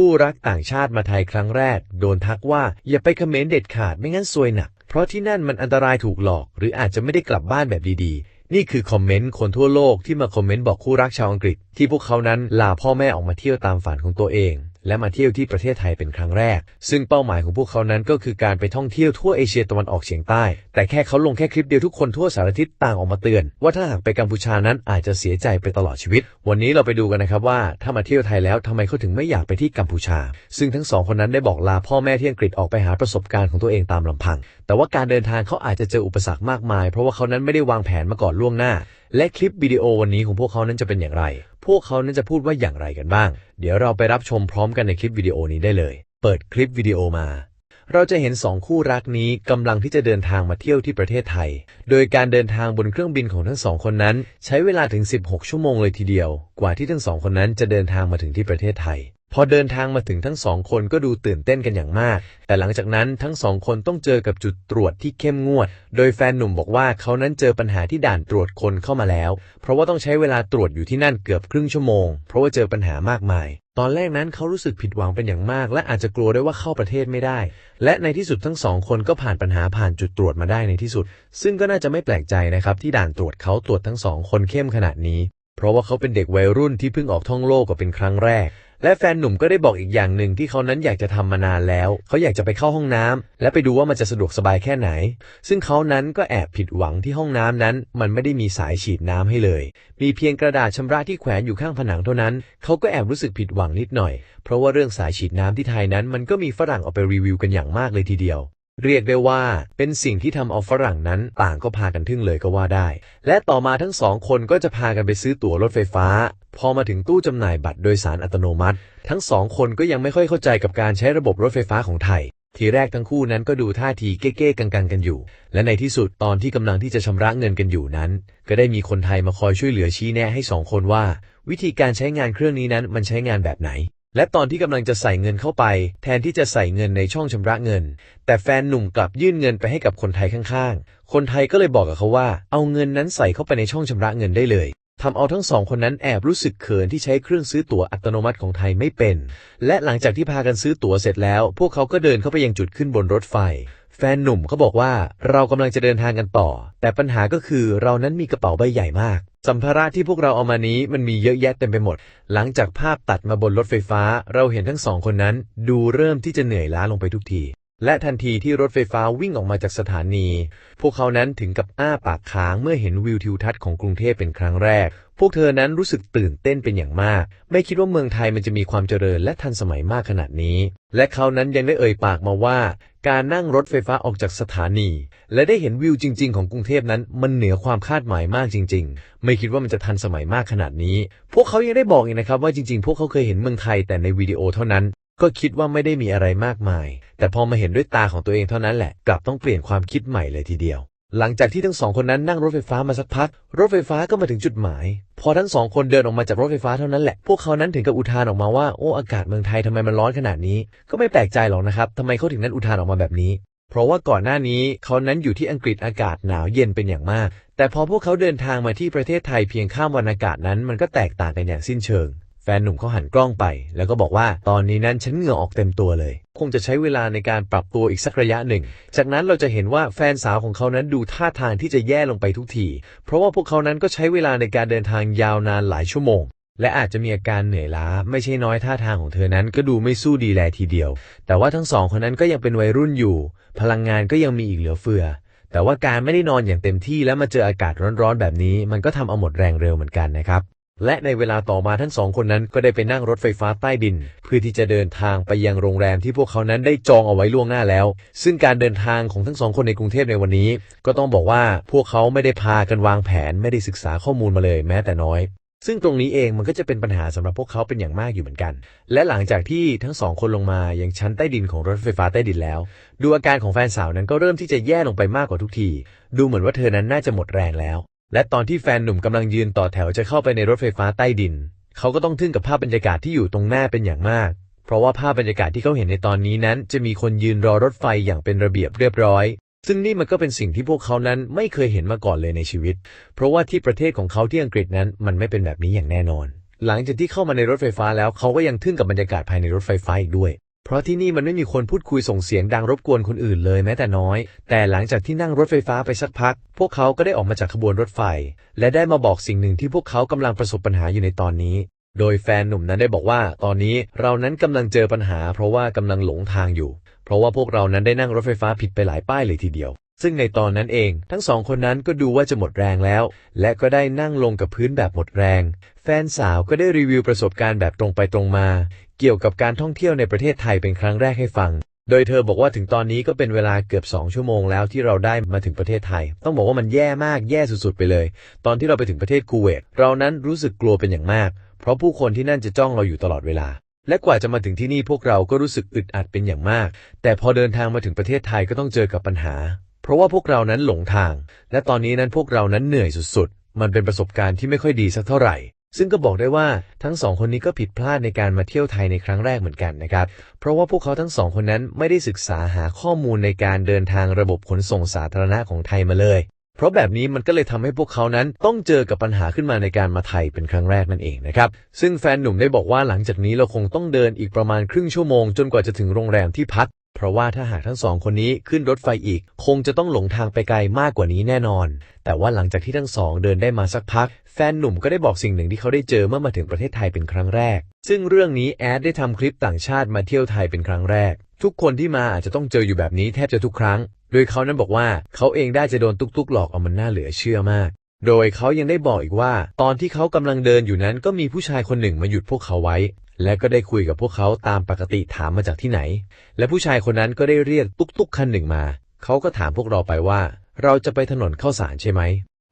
คู่รักต่างชาติมาไทยครั้งแรก โดนทักว่าอย่าไปเขมรเด็ดขาดไม่งั้นซวยหนัก เพราะที่นั่นมันอันตรายถูกหลอก หรืออาจจะไม่ได้กลับบ้านแบบดีๆ นี่คือคอมเมนต์คนทั่วโลกที่มาคอมเมนต์บอกคู่รักชาวอังกฤษ ที่พวกเขานั้นลาพ่อแม่ออกมาเที่ยวตามฝันของตัวเอง และมาเที่ยวที่ประเทศไทยเป็นครั้งแรก ซึ่งเป้าหมายของพวกเขานั้นก็คือการไปท่องเที่ยวทั่วเอเชียตะวันออกเฉียงใต้ แต่แค่เขาลงแค่คลิปเดียวทุกคนทั่วสารทิศต่างออกมาเตือน ว่าถ้าหากไปกัมพูชานั้นอาจจะเสียใจไปตลอดชีวิต วันนี้เราไปดูกันนะครับว่าถ้ามาเที่ยวไทยแล้วทำไมเขาถึงไม่อยากไปที่กัมพูชา ซึ่งทั้งสองคนนั้นได้บอกลาพ่อแม่ที่อังกฤษออกไปหาประสบการณ์ของตัวเองตามลำพัง แต่ว่าการเดินทางเขาอาจจะเจออุปสรรคมากมาย เพราะว่าเขานั้นไม่ได้วางแผนมาก่อนล่วงหน้า และคลิปวิดีโอวันนี้ของพวกเขานั้นจะเป็นอย่างไร พวกเขานั้นจะพูดว่าอย่างไรกันบ้าง เดี๋ยวเราไปรับชมพร้อมกันในคลิปวิดีโอนี้ได้เลย เปิดคลิปวิดีโอมา เราจะเห็นสองคู่รักนี้กำลังที่จะเดินทางมาเที่ยวที่ประเทศไทย โดยการเดินทางบนเครื่องบินของทั้งสองคนนั้น ใช้เวลาถึง 16 ชั่วโมงเลยทีเดียว กว่าที่ทั้งสองคนนั้นจะเดินทางมาถึงที่ประเทศไทย พอเดินทางมาถึงทั้งสองคนก็ดูตื่นเต้นกันอย่างมาก แต่หลังจากนั้นทั้งสองคนต้องเจอกับจุดตรวจที่เข้มงวด โดยแฟนหนุ่มบอกว่าเขานั้นเจอปัญหาที่ด่านตรวจคนเข้ามาแล้ว เพราะว่าต้องใช้เวลาตรวจอยู่ที่นั่นเกือบครึ่งชั่วโมง เพราะว่าเจอปัญหามากมาย ตอนแรกนั้นเขารู้สึกผิดหวังเป็นอย่างมาก และอาจจะกลัวด้วยว่าเข้าประเทศไม่ได้ และในที่สุดทั้งสองคนก็ผ่านปัญหาผ่านจุดตรวจมาได้ในที่สุด ซึ่งก็น่าจะไม่แปลกใจนะครับที่ด่านตรวจเขาตรวจทั้งสองคนเข้มขนาดนี้ เพราะว่าเขาเป็นเด็กวัยรุ่นที่เพิ่งออกท่องโลกก็เป็นครั้งแรก และแฟนหนุ่มก็ได้บอกอีกอย่างหนึ่งที่เขานั้นอยากจะทำมานานแล้ว เขาอยากจะไปเข้าห้องน้ำและไปดูว่ามันจะสะดวกสบายแค่ไหน ซึ่งเขานั้นก็แอบผิดหวังที่ห้องน้ำนั้น มันไม่ได้มีสายฉีดน้ำให้เลย มีเพียงกระดาษชำระที่แขวนอยู่ข้างผนังเท่านั้น เขาก็แอบรู้สึกผิดหวังนิดหน่อย เพราะว่าเรื่องสายฉีดน้ำที่ไทยนั้น มันก็มีฝรั่งเอาไปรีวิวกันอย่างมากเลยทีเดียว เรียกได้ว่าเป็นสิ่งที่ทำเอาฝรั่งนั้นต่างก็พากันทึ่งเลยก็ว่าได้ และต่อมาทั้งสองคนก็จะพากันไปซื้อตั๋วรถไฟฟ้า พอมาถึงตู้จำหน่ายบัตรโดยสารอัตโนมัติ ทั้งสองคนก็ยังไม่ค่อยเข้าใจกับการใช้ระบบรถไฟฟ้าของไทย ทีแรกทั้งคู่นั้นก็ดูท่าทีเก้ๆกังๆกันอยู่ และในที่สุดตอนที่กำลังที่จะชำระเงินกันอยู่นั้น ก็ได้มีคนไทยมาคอยช่วยเหลือชี้แนะให้สองคนว่า วิธีการใช้งานเครื่องนี้นั้นมันใช้งานแบบไหน และตอนที่กำลังจะใส่เงินเข้าไป แทนที่จะใส่เงินในช่องชำระเงิน แต่แฟนหนุ่มกลับยื่นเงินไปให้กับคนไทยข้างๆ คนไทยก็เลยบอกกับเขาว่า เอาเงินนั้นใส่เข้าไปในช่องชำระเงินได้เลยทำเอาทั้งสองคนนั้นแอบรู้สึกเขินที่ใช้เครื่องซื้อตั๋วอัตโนมัติของไทยไม่เป็น และหลังจากที่พากันซื้อตั๋วเสร็จแล้ว พวกเขาก็เดินเข้าไปยังจุดขึ้นบนรถไฟ แฟนหนุ่มเขาบอกว่าเรากำลังจะเดินทางกันต่อ แต่ปัญหาก็คือเรานั้นมีกระเป๋าใบใหญ่มาก สัมภาระที่พวกเราเอามานี้มันมีเยอะแยะเต็มไปหมด หลังจากภาพตัดมาบนรถไฟฟ้า เราเห็นทั้งสองคนนั้น ดูเริ่มที่จะเหนื่อยล้าลงไปทุกที และทันทีที่รถไฟฟ้าวิ่งออกมาจากสถานี พวกเขานั้นถึงกับอ้าปากค้างเมื่อเห็นวิวทิวทัศน์ของกรุงเทพเป็นครั้งแรก พวกเธอนั้นรู้สึกตื่นเต้นเป็นอย่างมาก ไม่คิดว่าเมืองไทยมันจะมีความเจริญและทันสมัยมากขนาดนี้ และเขานั้นยังได้เอ่ยปากมาว่า การนั่งรถไฟฟ้าออกจากสถานี และได้เห็นวิวจริง ๆ ของกรุงเทพนั้น มันเหนือความคาดหมายมากจริง ๆ ไม่คิดว่ามันจะทันสมัยมากขนาดนี้ พวกเขายังได้บอกอีกนะครับว่าจริง ๆ พวกเขาเคยเห็นเมืองไทยแต่ในวิดีโอเท่านั้น ก็คิดว่าไม่ได้มีอะไรมากมาย แต่พอมาเห็นด้วยตาของตัวเองเท่านั้นแหละ กลับต้องเปลี่ยนความคิดใหม่เลยทีเดียว หลังจากที่ทั้งสองคนนั้นนั่งรถไฟฟ้ามาสักพัก รถไฟฟ้าก็มาถึงจุดหมาย พอทั้งสองคนเดินออกมาจากรถไฟฟ้าเท่านั้นแหละ พวกเขานั้นถึงกับอุทานออกมาว่า โอ้อากาศเมืองไทยทำไมมันร้อนขนาดนี้ ก็ไม่แปลกใจหรอกนะครับทำไมเขาถึงนั้นอุทานออกมาแบบนี้ เพราะว่าก่อนหน้านี้เขานั้นอยู่ที่อังกฤษอากาศหนาวเย็นเป็นอย่างมาก แต่พอพวกเขาเดินทางมาที่ประเทศไทยเพียงข้ามวันอากาศนั้น มันก็แตกต่างกันอย่างสิ้นเชิง แฟนหนุ่มเขาหันกล้องไป แล้วก็บอกว่า ตอนนี้นั้นฉันเหงื่อออกเต็มตัวเลย คงจะใช้เวลาในการปรับตัวอีกสักระยะหนึ่ง จากนั้นเราจะเห็นว่าแฟนสาวของเขานั้นดูท่าทางที่จะแย่ลงไปทุกที เพราะว่าพวกเขานั้นก็ใช้เวลาในการเดินทางยาวนานหลายชั่วโมง และอาจจะมีอาการเหนื่อยล้า ไม่ใช่น้อยท่าทางของเธอนั้นก็ดูไม่สู้ดีแลทีเดียว แต่ว่าทั้งสองคนนั้นก็ยังเป็นวัยรุ่นอยู่ พลังงานก็ยังมีอีกเหลือเฟือ แต่ว่าการไม่ได้นอนอย่างเต็มที่แล้วมาเจออากาศร้อนๆแบบนี้ มันก็ทำเอาหมดแรงเร็วเหมือนกันนะครับ และในเวลาต่อมาทั้งสองคนนั้นก็ได้ไปนั่งรถไฟฟ้าใต้ดิน เพื่อที่จะเดินทางไปยังโรงแรมที่พวกเขานั้นได้จองเอาไว้ล่วงหน้าแล้ว ซึ่งการเดินทางของทั้งสองคนในกรุงเทพในวันนี้ ก็ต้องบอกว่าพวกเขาไม่ได้พากันวางแผนไม่ได้ศึกษาข้อมูลมาเลยแม้แต่น้อย ซึ่งตรงนี้เองมันก็จะเป็นปัญหาสำหรับพวกเขาเป็นอย่างมากอยู่เหมือนกัน และหลังจากที่ทั้งสองคนลงมายังชั้นใต้ดินของรถไฟฟ้าใต้ดินแล้ว ดูอาการของแฟนสาวนั้นก็เริ่มที่จะแย่ลงไปมากกว่าทุกที ดูเหมือนว่าเธอนั้นน่าจะหมดแรงแล้ว และตอนที่แฟนหนุ่มกำลังยืนต่อแถวจะเข้าไปในรถไฟฟ้าใต้ดิน เขาก็ต้องทึ่งกับภาพบรรยากาศที่อยู่ตรงหน้าเป็นอย่างมาก เพราะว่าภาพบรรยากาศที่เขาเห็นในตอนนี้นั้น จะมีคนยืนรอรถไฟอย่างเป็นระเบียบเรียบร้อย ซึ่งนี่มันก็เป็นสิ่งที่พวกเขานั้นไม่เคยเห็นมาก่อนเลยในชีวิต เพราะว่าที่ประเทศของเขาที่อังกฤษนั้นมันไม่เป็นแบบนี้อย่างแน่นอน หลังจากที่เข้ามาในรถไฟฟ้าแล้วเขาก็ยังทึ่งกับบรรยากาศภายในรถไฟฟ้าอีกด้วย เพราะที่นี่มันไม่มีคนพูดคุยส่งเสียงดังรบกวนคนอื่นเลยแม้แต่น้อย แต่หลังจากที่นั่งรถไฟฟ้าไปสักพัก พวกเขาก็ได้ออกมาจากขบวนรถไฟ และได้มาบอกสิ่งหนึ่งที่พวกเขากำลังประสบปัญหาอยู่ในตอนนี้ โดยแฟนหนุ่มนั้นได้บอกว่า ตอนนี้เรานั้นกำลังเจอปัญหา เพราะว่ากำลังหลงทางอยู่ เพราะว่าพวกเรานั้นได้นั่งรถไฟฟ้าผิดไปหลายป้ายเลยทีเดียว ซึ่งในตอนนั้นเอง ทั้งสองคนนั้นก็ดูว่าจะหมดแรงแล้ว และก็ได้นั่งลงกับพื้นแบบหมดแรง แฟนสาวก็ได้รีวิวประสบการณ์แบบตรงไปตรงมา เกี่ยวกับการท่องเที่ยวในประเทศไทยเป็นครั้งแรกให้ฟัง โดยเธอบอกว่าถึงตอนนี้ก็เป็นเวลาเกือบ 2 ชั่วโมงแล้วที่เราได้มาถึงประเทศไทย ต้องบอกว่ามันแย่มากแย่สุดๆไปเลย ตอนที่เราไปถึงประเทศคูเวตเรานั้นรู้สึกกลัวเป็นอย่างมาก เพราะผู้คนที่นั่นจะจ้องเราอยู่ตลอดเวลาและกว่าจะมาถึงที่นี่พวกเราก็รู้สึกอึดอัดเป็นอย่างมาก แต่พอเดินทางมาถึงประเทศไทยก็ต้องเจอกับปัญหา เพราะว่าพวกเรานั้นหลงทาง และตอนนี้นั้นพวกเรานั้นเหนื่อยสุดๆ มันเป็นประสบการณ์ที่ไม่ค่อยดีสักเท่าไหร่ ซึ่งก็บอกได้ว่าทั้งสองคนนี้ก็ผิดพลาดในการมาเที่ยวไทยในครั้งแรกเหมือนกันนะครับ เพราะว่าพวกเขาทั้งสองคนนั้นไม่ได้ศึกษาหาข้อมูลในการเดินทางระบบขนส่งสาธารณะของไทยมาเลย เพราะแบบนี้มันก็เลยทำให้พวกเขานั้นต้องเจอกับปัญหาขึ้นมาในการมาไทยเป็นครั้งแรกนั่นเองนะครับ ซึ่งแฟนหนุ่มได้บอกว่าหลังจากนี้เราคงต้องเดินอีกประมาณครึ่งชั่วโมง จนกว่าจะถึงโรงแรมที่พัก เพราะว่าถ้าหากทั้งสองคนนี้ขึ้นรถไฟอีก คงจะต้องหลงทางไปไกลมากกว่านี้แน่นอน แต่ว่าหลังจากที่ทั้งสองเดินได้มาสักพัก แฟนหนุ่มก็ได้บอกสิ่งหนึ่งที่เขาได้เจอเมื่อมาถึงประเทศไทยเป็นครั้งแรก ซึ่งเรื่องนี้แอดได้ทำคลิปต่างชาติมาเที่ยวไทยเป็นครั้งแรก ทุกคนที่มาอาจจะต้องเจออยู่แบบนี้แทบจะทุกครั้ง โดยเขานั้นบอกว่าเขาเองได้จะโดนตุกๆหลอกเอามันน่าเหลือเชื่อมาก โดยเขายังได้บอกอีกว่า ตอนที่เขากำลังเดินอยู่นั้นก็มีผู้ชายคนหนึ่งมาหยุดพวกเขาไว้ และก็ได้คุยกับพวกเขาตามปกติถามมาจากที่ไหน และผู้ชายคนนั้นก็ได้เรียกตุกๆคันหนึ่งมา เขาก็ถามพวกเราไปว่า เราจะไปถนนเข้าสารใช่ไหม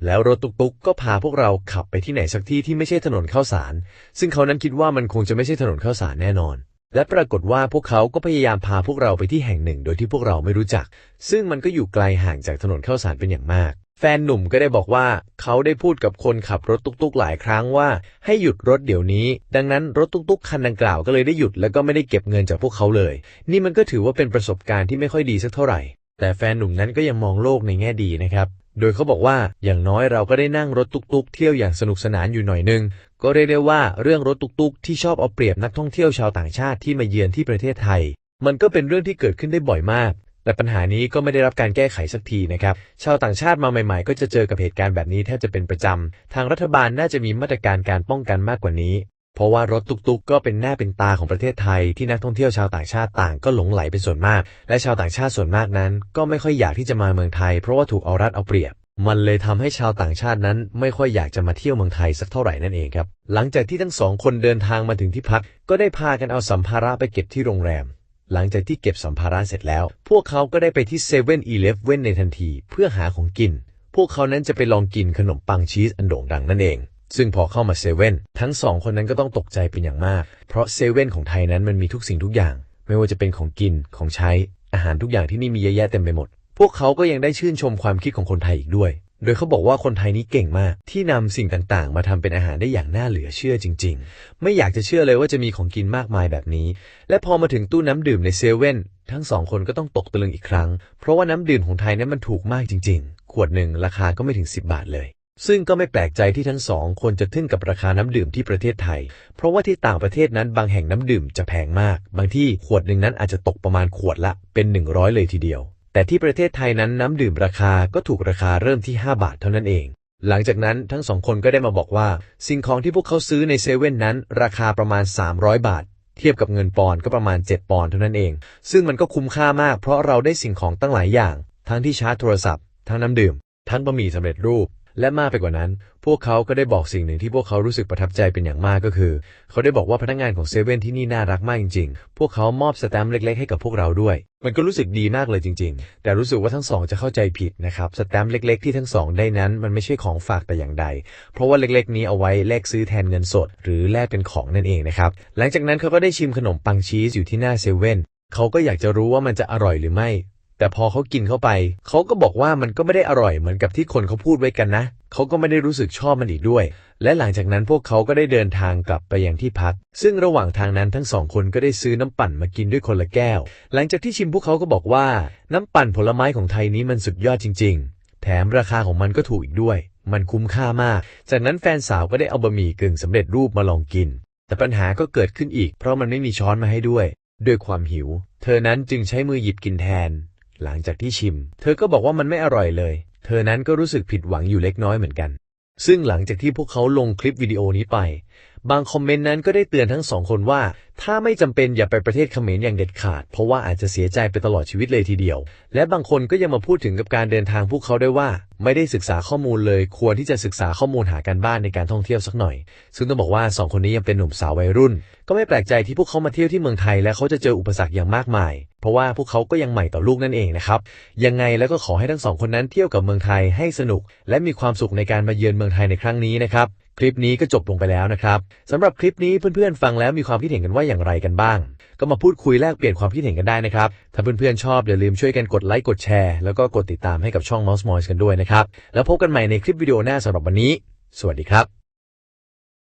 แล้วรถตุกๆก็พาพวกเราขับไปที่ไหนสักที่ที่ไม่ใช่ถนนเข้าสาร ซึ่งเขานั้นคิดว่ามันคงจะไม่ใช่ถนนเข้าสารแน่นอน และปรากฏว่าพวกเขาก็พยายามพาพวกเราไปที่แห่งหนึ่ง โดยที่พวกเราไม่รู้จัก ซึ่งมันก็อยู่ไกลห่างจากถนนเข้าสารเป็นอย่างมาก แฟนหนุ่มก็ได้บอกว่าเขาได้พูดกับคนขับรถตุ๊กๆหลายครั้งว่า ให้หยุดรถเดี๋ยวนี้ ดังนั้นรถตุ๊กๆคันดังกล่าวก็เลยได้หยุดแล้วก็ไม่ได้เก็บเงินจากพวกเขาเลย นี่มันก็ถือว่าเป็นประสบการณ์ที่ไม่ค่อยดีสักเท่าไหร่ แต่แฟนหนุ่มนั้นก็ยังมองโลกในแง่ดีนะครับโดยเขาบอกว่าอย่างน้อยเราก็ได้นั่งรถตุกๆ เที่ยวอย่างสนุกสนานอยู่หน่อยนึง ก็เรียกได้ว่าเรื่องรถตุกๆ ที่ชอบเอาเปรียบนักท่องเที่ยวชาวต่างชาติที่มาเยือนที่ประเทศไทย มันก็เป็นเรื่องที่เกิดขึ้นได้บ่อยมาก แต่ปัญหานี้ก็ไม่ได้รับการแก้ไขสักทีนะครับ ชาวต่างชาติมาใหม่ๆ ก็จะเจอกับเหตุการณ์แบบนี้แทบจะเป็นประจำ ทางรัฐบาลน่าจะมีมาตรการการป้องกันมากกว่านี้ เพราะว่ารถตุกๆ ก็เป็นหน้าเป็นตาของประเทศไทย ที่นักท่องเที่ยวชาวต่างชาติต่างก็หลงไหลเป็นส่วนมาก และชาวต่างชาติส่วนมากนั้น ก็ไม่ค่อยอยากที่จะมาเมืองไทย เพราะว่าถูกเอารัดเอาเปรียบมันเลยทำให้ชาวต่างชาตินั้นไม่ค่อยอยากจะมาเที่ยวเมืองไทยสักเท่าไหร่นั่นเองครับ หลังจากที่ทั้งสองคนเดินทางมาถึงที่พัก ก็ได้พากันเอาสัมภาระไปเก็บที่โรงแรม หลังจากที่เก็บสัมภาระเสร็จแล้ว พวกเขาก็ได้ไปที่เซเว่นอีเลฟเว่นในทันทีเพื่อหาของกิน พวกเขานั้นจะไปลองกินขนมปังชีสอันโด่งดังนั่นเอง ซึ่งพอเข้ามาเซเว่นทั้งสองคนนั้นก็ต้องตกใจเป็นอย่างมาก เพราะเซเว่นของไทยนั้นมันมีทุกสิ่งทุกอย่าง ไม่ว่าจะเป็นของกินของใช้อาหารทุกอย่างที่นี่มีเยอะแยะเต็มไปหมด พวกเขาก็ยังได้ชื่นชมความคิดของคนไทยอีกด้วย โดยเขาบอกว่าคนไทยนี้เก่งมาก ที่นำสิ่งต่างๆ มาทำเป็นอาหารได้อย่างน่าเหลือเชื่อจริง ๆ ไม่อยากจะเชื่อเลยว่าจะมีของกินมากมายแบบนี้ และพอมาถึงตู้น้ำดื่มในเซเว่นทั้งสองคนก็ต้องตกตะลึงอีกครั้ง เพราะว่าน้ำดื่มของไทยนั้นมันถูกมากจริง ๆ ขวดหนึ่งราคาก็ไม่ถึง 10 บาทเลย ซึ่งก็ไม่แปลกใจที่ทั้งสองคนจะทึ่งกับราคาน้ำดื่มที่ประเทศไทย เพราะว่าที่ต่างประเทศนั้นบางแห่งน้ำดื่มจะแพงมาก บางที่ขวดหนึ่งนั้นอาจจะตกประมาณขวดละเป็น 100 เลยทีเดียว แต่ที่ประเทศไทยนั้นน้ำดื่มราคาก็ถูกราคาเริ่มที่ 5 บาทเท่านั้นเอง หลังจากนั้นทั้งสองคนก็ได้มาบอกว่า สิ่งของที่พวกเขาซื้อในเซเว่นนั้น ราคาประมาณ 300 บาท เทียบกับเงินปอนก็ประมาณ 7 ปอนเท่านั้นเอง ซึ่งมันก็คุ้มค่ามากเพราะเราได้สิ่งของตั้งหลายอย่าง ทั้งที่ชาร์จโทรศัพท์ ทั้งน้ำดื่ม ทั้งบะหมี่สำเร็จรูป และมากไปกว่านั้น พวกเขาก็ได้บอกสิ่งหนึ่งที่พวกเขารู้สึกประทับใจเป็นอย่างมากก็คือ เขาได้บอกว่าพนักงานของเซเว่นที่นี่น่ารักมากจริง ๆ พวกเขามอบสแตมป์เล็ก ๆ ให้กับพวกเราด้วย มันก็รู้สึกดีมากเลยจริง ๆ แต่รู้สึกว่าทั้งสองจะเข้าใจผิดนะครับ สแตมป์เล็ก ๆ ที่ทั้งสองได้นั้น มันไม่ใช่ของฝากแต่อย่างใด เพราะว่าเล็ก ๆ นี้เอาไว้แลกซื้อแทนเงินสด หรือแลกเป็นของนั่นเองนะครับ หลังจากนั้นเขาก็ได้ชิมขนมปังชีสอยู่ที่หน้าเซเว่นเขาก็อยากจะรู้ว่ามันจะอร่อยหรือไม่ แต่พอเขากินเข้าไป เขาก็บอกว่ามันก็ไม่ได้อร่อยเหมือนกับที่คนเขาพูดไว้กันนะ เขาก็ไม่ได้รู้สึกชอบมันอีกด้วย และหลังจากนั้นพวกเขาก็ได้เดินทางกลับไปยังที่พัก ซึ่งระหว่างทางนั้นทั้งสองคนก็ได้ซื้อน้ำปั่นมากินด้วยคนละแก้ว หลังจากที่ชิมพวกเขาก็บอกว่าน้ำปั่นผลไม้ของไทยนี้มันสุดยอดจริง ๆ แถมราคาของมันก็ถูกอีกด้วย มันคุ้มค่ามาก จากนั้นแฟนสาวก็ได้เอาบะหมี่กึ่งสำเร็จรูปมาลองกิน แต่ปัญหาก็เกิดขึ้นอีก เพราะมันไม่มีช้อนมาให้ด้วย ด้วยความหิว เธอนั้นจึงใช้มือหยิบกินแทน หลังจากที่ชิม เธอก็บอกว่ามันไม่อร่อยเลย เธอนั้นก็รู้สึกผิดหวังอยู่เล็กน้อยเหมือนกัน ซึ่งหลังจากที่พวกเขาลงคลิปวิดีโอนี้ไป บางคอมเมนต์นั้นก็ได้เตือนทั้งสองคนว่า ถ้าไม่จำเป็นอย่าไปประเทศเขมรอย่างเด็ดขาด เพราะว่าอาจจะเสียใจไปตลอดชีวิตเลยทีเดียว และบางคนก็ยังมาพูดถึงกับการเดินทางพวกเขาได้ว่า ไม่ได้ศึกษาข้อมูลเลย ควรที่จะศึกษาข้อมูลหาการบ้านในการท่องเที่ยวสักหน่อย ซึ่งต้องบอกว่าสองคนนี้ยังเป็นหนุ่มสาววัยรุ่น ก็ไม่แปลกใจที่พวกเขามาเที่ยวที่เมืองไทย และเขาจะเจออุปสรรคอย่างมากมาย เพราะว่าพวกเขาก็ยังใหม่ต่อลูกนั่นเองนะครับยังไงแล้วก็ขอให้ทั้งสองคนนั้นเที่ยวกับเมืองไทยให้สนุก และมีความสุขในการมาเยือนเมืองไทยในครั้งนี้นะครับ คลิปนี้ก็จบลงไปแล้วนะครับสำหรับคลิปนี้เพื่อนๆฟังแล้วมีความคิดเห็นกันว่าอย่างไรกันบ้าง ก็มาพูดคุยแลกเปลี่ยนความคิดเห็นกันได้นะครับถ้าเพื่อนๆชอบอย่าลืมช่วยกันกดไลค์กดแชร์แล้วก็กดติดตามให้กับช่อง Mouse Moise กันด้วยนะครับแล้วพบกันใหม่ในคลิปวิดีโอหน้าสำหรับวันนี้ สวัสดีครับ